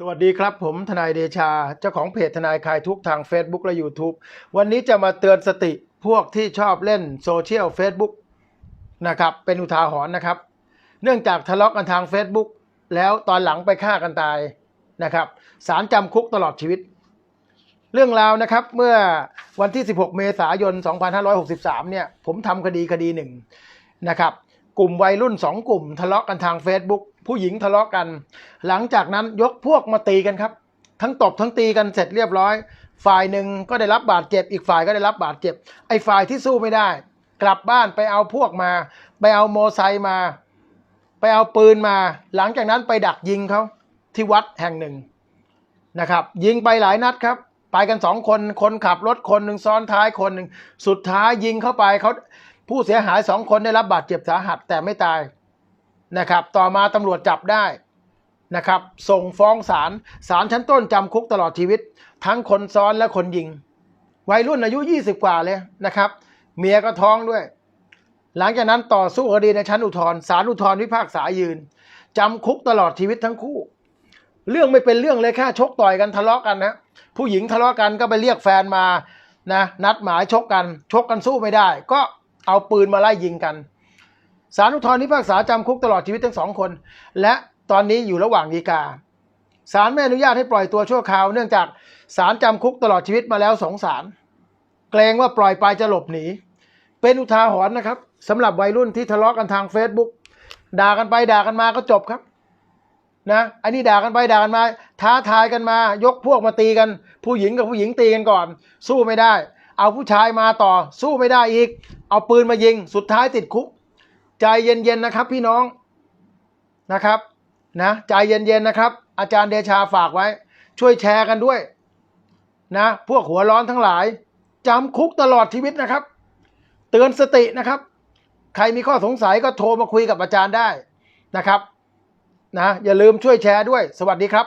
สวัสดีครับ ผมทนายเดชา เจ้าของเพจทนายคลายทุกทาง Facebook และ YouTube วันนี้จะมาเตือนสติพวกที่ชอบเล่นโซเชียล Facebook นะครับ เป็นอุทาหรณ์นะครับ เนื่องจากทะเลาะกันทาง Facebook แล้วตอนหลังไปฆ่ากันตายนะครับสารจำคุกตลอดชีวิต เรื่องราวนะครับเมื่อวันที่ 16 เมษายน 2563 เนี่ย ผมทำคดีคดีหนึ่งนะครับ กลุ่มวัยรุ่น2กลุ่ม ทะเลาะกันทาง Facebook ผู้หญิงทะเลาะกัน หลังจากนั้นยกพวกมาตีกันครับ ทั้งตบทั้งตีกันเสร็จเรียบร้อย ฝ่ายหนึ่งก็ได้รับบาดเจ็บ อีกฝ่ายก็ได้รับบาดเจ็บ ไอ้ฝ่ายที่สู้ไม่ได้ กลับบ้านไปเอาพวกมา ไปเอาโมไซมา ไปเอาปืนมา หลังจากนั้นไปดักยิงเขาที่วัดแห่งหนึ่งนะครับ ยิงไปหลายนัดครับไปกันสองคน คนขับรถคนหนึ่งซ้อนท้ายคนหนึ่ง สุดท้ายยิงเข้าไปเขา ผู้เสียหายสองคนได้รับบาดเจ็บสาหัสแต่ไม่ตายนะครับ ต่อมาตำรวจจับได้นะครับ ส่งฟ้องศาลศาลชั้นต้นจำคุกตลอดชีวิต ทั้งคนซ้อนและคนยิง วัยรุ่นอายุ 20 กว่าเลยนะครับ เมียก็ท้องด้วย หลังจากนั้นต่อสู้คดีในชั้นอุทธรณ์ศาลอุทธรณ์พิพากษายืนจำคุกตลอดชีวิตทั้งคู่ เรื่องไม่เป็นเรื่องเลยแค่ชกต่อยกันทะเลาะกันนะผู้หญิงทะเลาะกันก็ไปเรียกแฟนมานะนัดหมายชกกัน ชกกันสู้ไม่ได้ ก็ เอาปืนมาไล่ยิงกันศาลอุทธรณ์พิพากษาจำคุกตลอดชีวิตทั้งสองคน และตอนนี้อยู่ระหว่างฎีกาศาลไม่อนุญาตให้ปล่อยตัวชั่วคราวเนื่องจากศาลจำคุกตลอดชีวิตมาแล้วสองศาลเกรงว่าปล่อยไปจะหลบหนี เป็นอุทาหรณ์นะครับสำหรับวัยรุ่นที่ทะเลาะกันทาง Facebook ด่ากันไปด่ากันมาก็จบครับนะอันนี้ด่ากันไปด่ากันมา ท้าทายกันมา ยกพวกมาตีกัน ผู้หญิงกับผู้หญิงตีกันก่อน สู้ไม่ได้ เอาผู้ชายมาต่อสู้ไม่ได้อีก เอาปืนมายิงสุดท้ายติดคุก ใจเย็นๆนะครับพี่น้องนะครับนะใจเย็นๆนะครับ อาจารย์เดชาฝากไว้ ช่วยแชร์กันด้วยนะพวกหัวร้อนทั้งหลายจำคุกตลอดชีวิตนะครับ เตือนสตินะครับ ใครมีข้อสงสัยก็โทรมาคุยกับอาจารย์ได้นะครับนะอย่าลืมช่วยแชร์ด้วย สวัสดีครับ